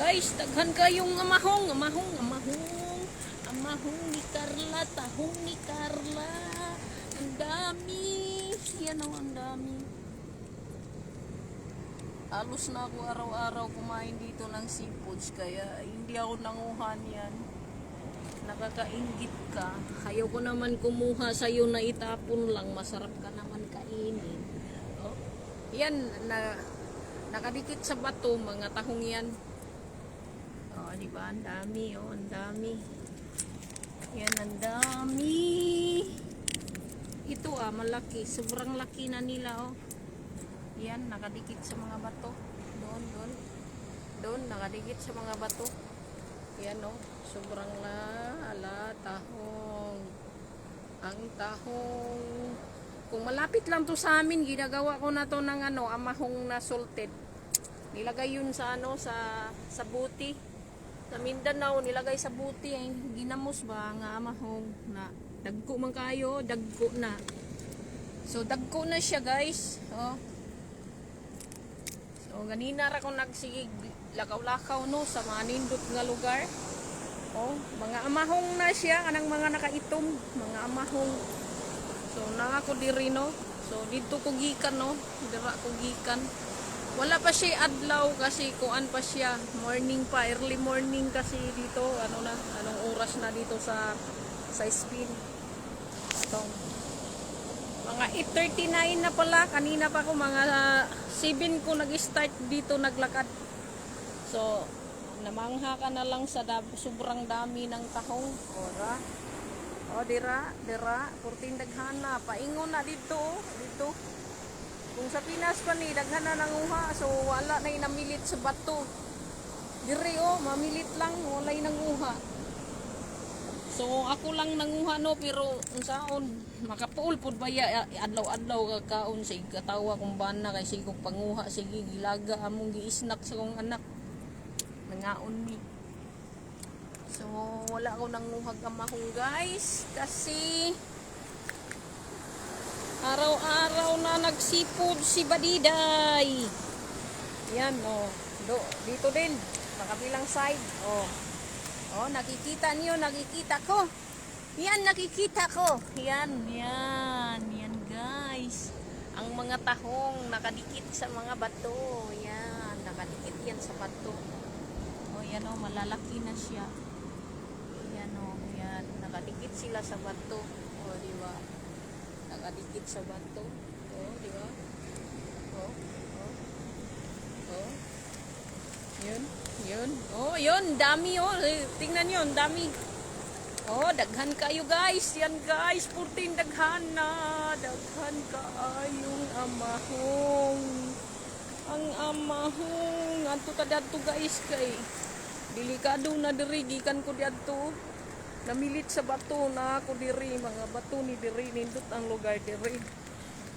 guys, daghan kayong amahong, amahong, amahong. Amahong ni Carla, tahong ni Carla. Ang dami. Yan o, ang dami. Alos na ako araw-araw kumain dito ng seafoods kaya hindi ako nanguhan yan. Nakakaingit ka. Ayaw ko naman kumuha sa'yo na itapon lang. Masarap ka naman kainin. Oh. Yan, na, nakadikit sa bato, mga tahong yan. Oh, di ba? Ang dami, oh, ang dami. Yan, ang dami. Ito ah, malaki. Sobrang laki na nila, oh. Yan, nakadikit sa mga bato. Doon, doon. Doon, nakadikit sa mga bato. Yan, oh. Sobrang la, ala, tahong. Ang tahong. Kung malapit lang to sa amin, ginagawa ko na to ng ano, amahong na salted. Nilagay yun sa ano, sa, sa buti. Sa Mindanao, nilagay sa buti. Ay, ginamos ba nga amahong na dagko man kayo, dagko na. So, dagko na siya guys. Oh. So, ganina ra ko nagsigig lakaw-lakaw no sa mga nindot nga lugar. Oh, mga amahong na siya kanang mga nakaitom, mga amahong. So, na ako diri no. So, dito ko gikan no. Dira ko gikan. Wala pa siya adlaw kasi kuan pa siya. Morning pa, early morning kasi dito. Ano na, anong oras na dito sa sa spin. So, mga 8.39 na pala. Kanina pa ako mga 7 ko nag-start dito naglakad. So, namangha ka na lang sa dab- sobrang dami ng tahong. Ora. O, dira, dira. Kurting daghana. Paingon na dito, oh, dito. Kung sa Pinas pa ni, daghan na nanguha. So, wala na inamilit sa bato. Dire, oh, mamilit lang. Wala'y nanguha. So ako lang nanguha no pero unsaon makapuol pud ba ya adlaw-adlaw ka kaon sa katawa kung bana kay sigog panguha sige gilaga among giisnak sa kong anak nangaon mi So wala ko nanguhag amahong guys kasi araw-araw na nagsipod si Badiday. Yan oh. Do, dito din sa kabilang side. Oh. Oh, nakikita niyo, nakikita ko. Yan, nakikita ko. Yan, yan, yan guys. Ang mga tahong nakadikit sa mga bato. Yan, nakadikit yan sa bato. Oh, yan oh, malalaki na siya. Yan oh, yan. Nakadikit sila sa bato. Oh, di ba? Nakadikit sa bato. Oh, di ba? Oh, oh. Oh. Yun, yun. Oh, yun, dami oh. Tingnan ang dami. Oh, daghan kayo guys. Yan guys, purting daghan na. Daghan kaayong amahong. Ang amahong. Anto ka dadto guys kay. Delikado na diri gikan ko diadto. Namilit sa bato na ako diri, mga bato ni diri nindot ang lugar diri.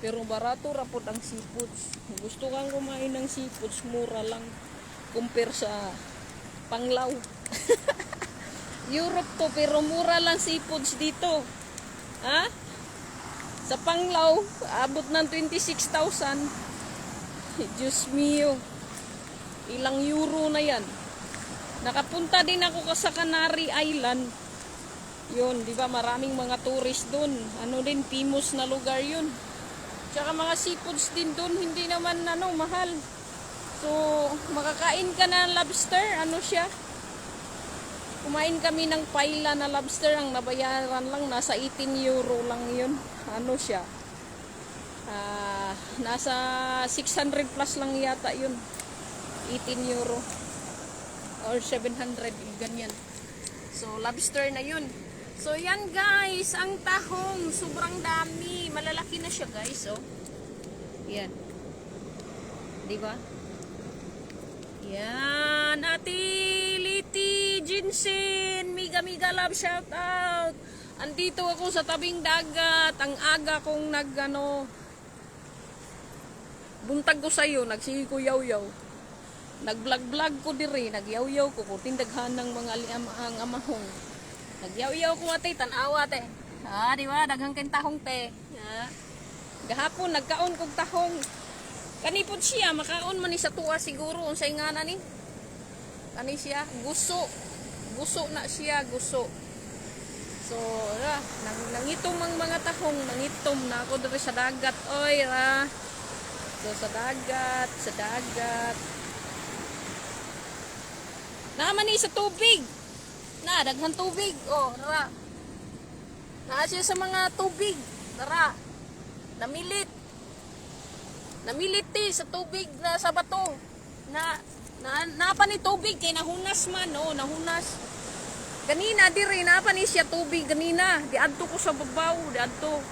Pero barato rapod ang seafoods. Gusto kang kumain ng seafoods, mura lang compare sa Panglaw. Europe to pero mura lang seafoods dito. Ha? Sa Panglaw, abot ng 26,000. Diyos mio. Ilang euro na yan. Nakapunta din ako sa Canary Island. Yun, di ba maraming mga tourist doon. Ano din, famous na lugar yun. Tsaka mga seafoods din doon, hindi naman ano, mahal. So, makakain ka na lobster, ano siya? Kumain kami ng paila na lobster, ang nabayaran lang, nasa 18 euro lang yun. Ano siya? Ah, nasa 600 plus lang yata yun. 18 euro. Or 700, ganyan. So, lobster na yun. So, yan guys, ang tahong, sobrang dami. Malalaki na siya guys, oh. Yan. Di ba? Yan, Ate Liti Jinsin, Miga Miga Love shout out. Andito ako sa tabing dagat, ang aga kong nag ano, buntag ko sa'yo, nagsige ko yaw-yaw. Nag-vlog-vlog ko diri, nagyaw-yaw ko, kuting daghan ng mga ang amahong. Nagyaw-yaw ko ate, tanawa te. Ah, di ba, daghang kayong tahong te. Ha? Gahapon, nagkaon kong tahong. Kanipod siya, makaon man sa tuwa siguro, unsay nga na ni. kani siya guso guso na siya guso so ra nang nangitom ang mga tahong nangitom na ako diri sa dagat oy ra so sa dagat sa dagat naman ni sa tubig na daghan tubig. Oh ra naa siya sa mga tubig. Tara namilit. Namilit ti sa tubig na sa bato. Na na napa ni tubig kay nahunas man oh nahunas. Kanina diri napa ni siya tubig kanina di adto ko sa babaw di adto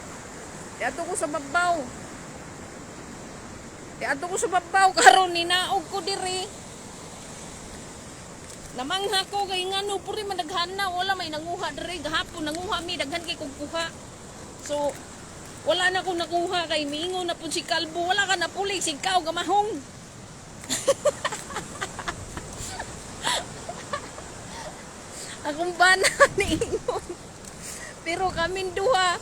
di adto ko sa babaw. Di adto ko sa babaw karon ni naog ko diri namangha ko kay ngano puri madaghan na wala may nanguha diri. Gahapon nanguha mi daghan kay kog kuha. So wala na ko nakuha kay miingon na pud si Kalbo. Wala ka na puli si Kao gamahong. Akong bana niingon pero kaming duha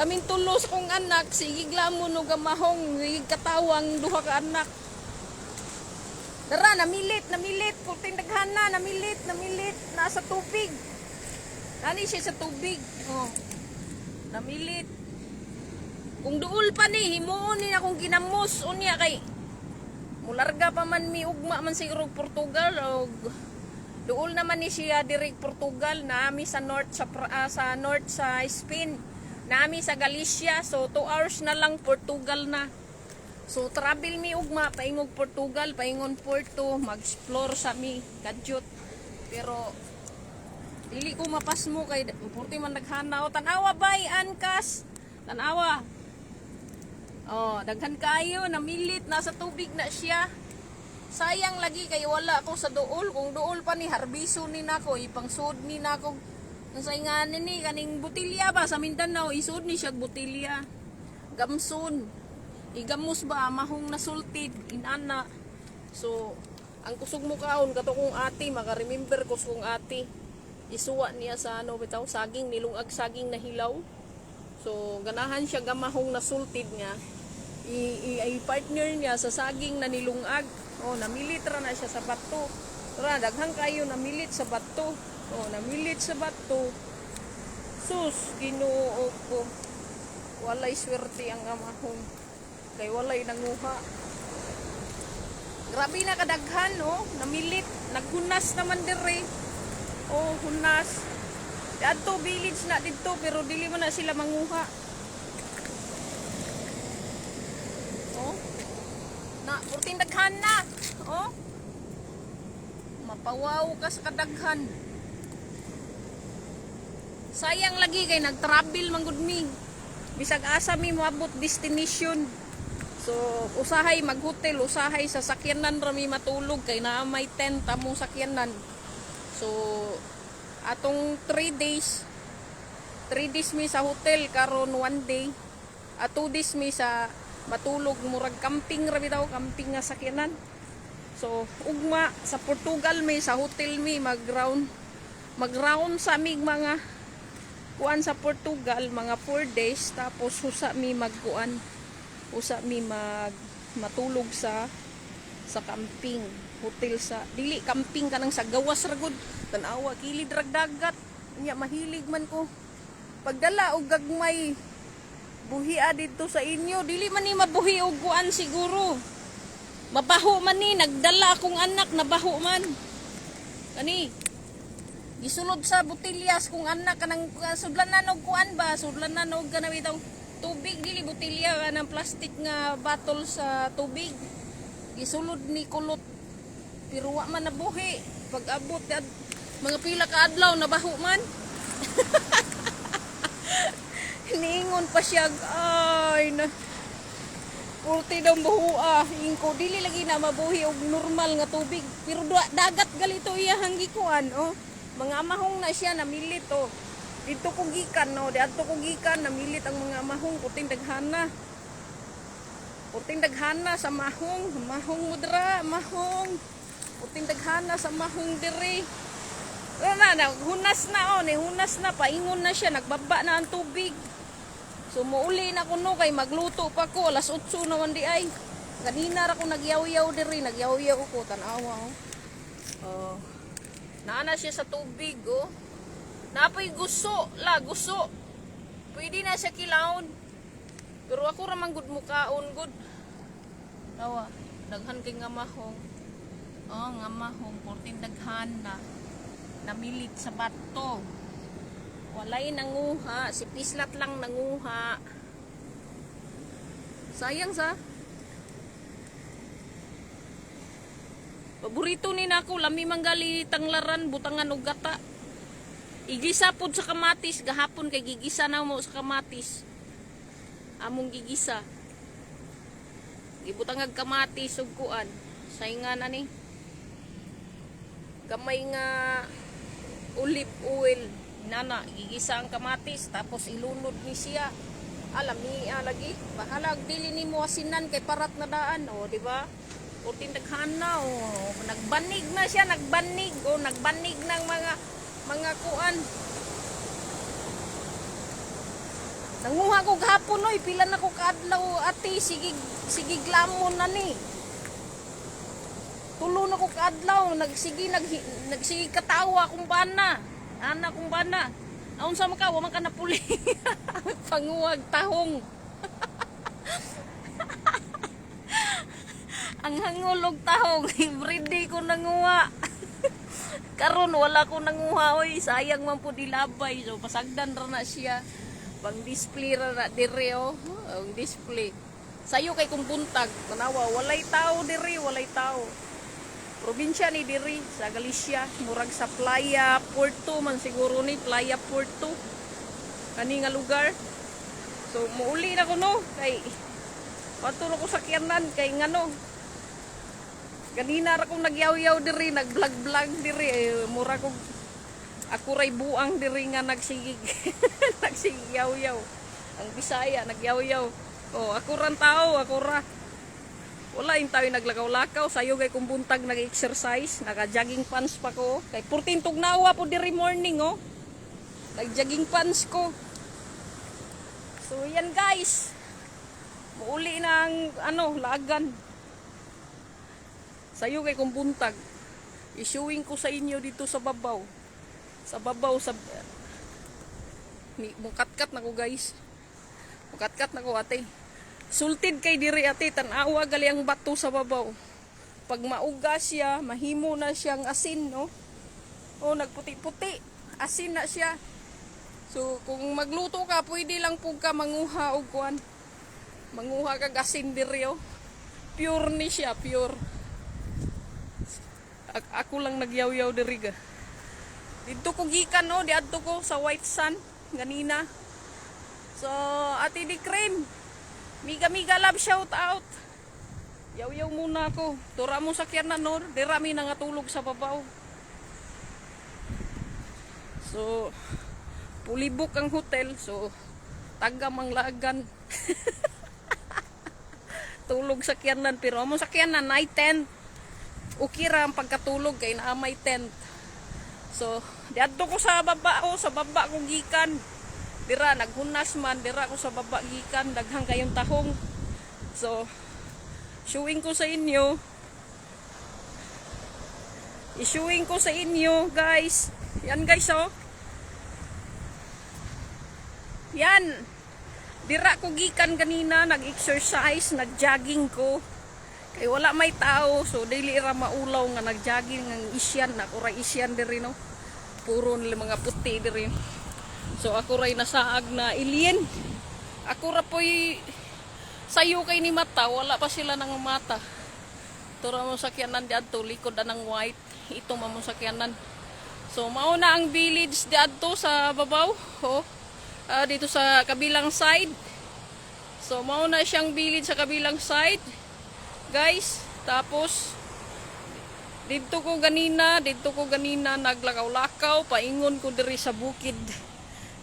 kaming tulos kong anak sige glamon no gamahong. Katawang duha ka anak Dara, namilit, namilit. Kulting daghana, namilit, namilit. Nasa tubig. Nani siya sa tubig. Oh. Namilit. Kung duol pa ni, himuon ni akong ginamos. Unya kay, mularga pa man mi ugma man siguro Portugal. O, duol naman ni siya diri Portugal. Naami sa north sa, ah, sa north sa Spain. Naami sa Galicia. So, 2 hours na lang Portugal na. So travel mi ugma paingog Portugal, paingon Porto, mag-explore sa mi kadyot. Pero dili ko mapas mo kay porti man naghanaw tanawa bay ankas. Tanawa. Oh, daghan kayo namilit nasa tubig na siya. Sayang lagi kay wala ako sa duol. Kung duol pa ni harbiso ni nako, ipangsud ni nako. Nasaynganin ni kaning butilya ba sa Mindanao, isud ni siya butilya. Gamsun igamos ba mahong nasultid? Inana. So ang kusog mo kaon kato kong ati maka-remember ko kong ati. Isuwa niya sa ano bitaw saging nilungag saging na hilaw. So ganahan siya gamahong nasultid nga i, i, i partner niya sa saging na nilungag. Oh namilit ra na siya sa bato. Ra daghang kayo namilit sa bato. Oh namilit sa bato. Sus ginoo ko. Walay swerte ang amahong kay walay nanguha. Grabe na kadaghan no? Namilit. Naghunas naman dire. Oh hunas. Adto village na dito pero dili man na sila manguha. Oh. Na purting daghan na. Oh. Mapawaw ka sa kadaghan. Sayang lagi kay nag-travel manggod mi. Bisag asa mi moabot destination So, usahay maghotel, usahay sa sakyanan rami matulog kay naa may tent among sakyanan. So, atong 3 days 3 days mi sa hotel karon 1 day. At 2 days mi sa matulog murag camping ra bitaw, camping nga sakyanan. So, ugma sa Portugal mi sa hotel mi mag-round mag-round sa mig mga kuan sa Portugal mga 4 days tapos husa mi magkuan usa mi mag matulog sa sa camping hotel sa dili camping kanang sa gawas ra gud. Tanawa kilid rag dagat. Nya mahilig man ko. Pagdala og gagmay buhia dito sa inyo. Dili man ni mabuhi og kuan siguro. Mabaho man ni nagdala akong anak nabaho man. Kani gisulod sa botilyas kung anak kanang sudlanan og kuan ba? Sudlanan og kanawi daw tubig dili botelya ng plastic nga bottle sa tubig gisulod ni kulot pero wa man nabuhi pag abot mga pila ka adlaw nabaho man niingon pa siya ay na Purti daw buhua, ingko dili lagi na mabuhi og normal nga tubig. Pero da- dagat galito iya hanggi kuan oh. Mga amahong na siya namilit oh. Dito ko gikan no, di adto ko gikan namilit ang mga amahong puting daghana. Puting daghana sa mahong, mahong mudra, mahong. Puting daghana sa mahong diri. Wala na, na, hunas na oh, ni hunas na, paingon na siya, nagbaba na ang tubig. So muuli na ko no kay magluto pa ko alas 8 naman di ay. Kanina ra ko nagyaw-yaw diri, nagyaw-yaw ko tanawa oh. Oh. Naana siya sa tubig, oh. Napoy gusto, la, gusto. Pwede na siya kilawon. Pero ako ramang good mukaon, good. Tawa, daghan kay nga mahong. Oh, nga mahong, portin daghan na. Namilit sa bato. Walay nanguha, si Pislat lang nanguha. Sayang sa. Paborito ni nako lami manggali tanglaran butangan og gata. Igisa pod sa kamatis gahapon kay gigisa na mo sa kamatis. Among gigisa. Gibutangag kamatis ug kuan. Saingan na ni. Gamay nga olive oil. Nana, gigisa ang kamatis tapos ilunod ni siya. Alam ni lagi. Bahala dili ni mo asinan kay parat na daan, o, di ba? O tindaghan na, o. Nagbanig na siya, nagbanig, o. Nagbanig ng mga, mga kuan. Nanguha ko gahapon, oy. Pila na ko kaadlaw, ate. Sige, sige glamon na ni. Tulo na ko kaadlaw. Nagsige, nag, nagsige katawa kung bana. Ana kung bana. Aun sa maka, waman ka na puli. Panguwag tahong. Ang hangulog tahong, everyday ko nanguha. Karon wala ko nanguha oy, sayang man po dilabay. So pasagdan ra na siya. Pang display ra na dire oh. Ang display. Sayo kay kung buntag, tanawa walay tao dire, walay tao. Probinsya ni diri sa Galicia, murag sa Playa Puerto man siguro ni Playa Puerto. Kani nga lugar. So muuli na ko no kay Paturo ko sa kiyanan kay ngano. Ganina ra kong nagyaw-yaw diri, nag-vlog-vlog diri. Eh, mura kong ako ray buang diri nga nagsigig. nagsigig yaw-yaw. Ang Bisaya nagyaw-yaw. Oh, ako ran tao, ako ra. Wala yung tayo naglakaw-lakaw. Sayo kay kung buntag nag-exercise. Naka-jogging pants pa ko. Kay 14 tugnawa po diri morning, oh. Nag-jogging pants ko. So, yan guys. Muuli ang ano, lagan. Sayo kay kung buntag. Issuing ko sa inyo dito sa babaw. Sa babaw sa ni mukatkat na ko guys. Mukatkat na ko ate. Sultid kay diri ate tan-awa gali ang bato sa babaw. Pag mauga siya, mahimo na siyang asin, no? Oh, nagputi-puti. Asin na siya. So, kung magluto ka, pwede lang po ka manguha og kuan. Manguha kag asin diri, oh. Pure ni siya, pure. A- ako lang nagyaw-yaw diri ga. Dito ko gikan no, diadto ko sa White Sun ganina. So, Ate di cream. Miga miga love shout out. Yaw-yaw muna ako. Tura mo sakyan na no, dira mi nangatulog sa babaw. So, pulibok ang hotel. So, taga manglagan. Tulog sa kyanan pero amo sa kyanan night tent okay ra ang pagkatulog kay naa may tent. So, diadto ko sa baba o sa baba ko gikan. Dira naghunas man, dira ko sa baba gikan daghang kayong tahong. So, showing ko sa inyo. I-showing ko sa inyo, guys. Yan guys, oh. Yan. Dira ko gikan kanina, nag-exercise, nag-jogging ko. Kay wala may tao, so dili ra maulaw nga nagjogging ang isyan, ako ra isyan diri no. Puro nila mga puti diri. So ako ray nasaag na alien. Ako ra po'y sayo kay ni mata, wala pa sila ng mata. Tura mo sakyanan diadto likod na ng white. Ito mo sakyanan. So mao na ang village diadto sa babaw. Oh. Ah, dito sa kabilang side. So mao na siyang village sa kabilang side guys. Tapos, dito ko ganina, dito ko ganina naglakaw-lakaw, paingon ko diri sa bukid.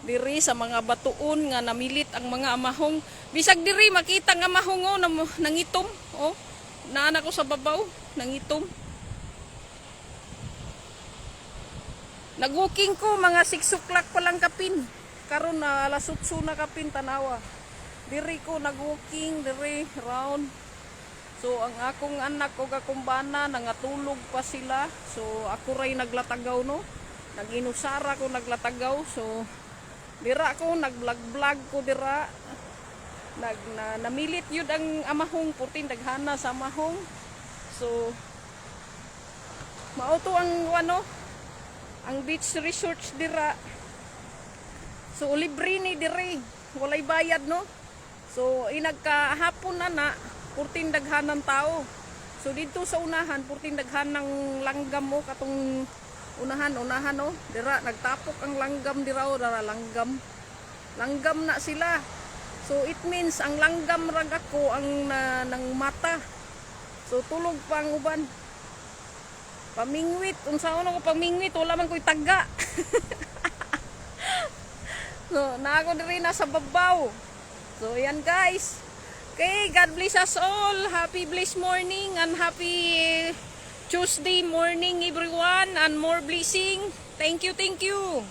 Diri sa mga batuon nga namilit ang mga amahong. Bisag diri makita nga amahong oh, nam, nangitom. Oh, naana ko sa babaw, nangitom. Nag-walking ko mga 6 o'clock pa lang kapin. Karon na alas 8 na kapin tanawa. Diri ko nag-walking, diri round So ang akong anak o akong bana nangatulog pa sila. So ako ray naglatagaw no. Naginusara ko naglatagaw. So dira ko nag-vlog-vlog ko dira. Nag na, namilit yun ang amahong putin daghana sa amahong. So mauto ang ano ang beach resorts dira. So libre ni dire. Walay bayad no. So inagkahapon na na purtin daghanan tao. So dito sa unahan purtin daghan ng langgam mo katong unahan unahan no. Dira nagtapok ang langgam dira o dara langgam. Langgam na sila. So it means ang langgam rag ako ang na, ng mata. So tulog pa ang uban. Pamingwit, unsa ano ko pamingwit, wala man ko'y taga. so, na ako diri na sa babaw. So, yan guys. Okay, God bless us all. Happy blessed morning and happy Tuesday morning everyone and more blessing. Thank you, thank you.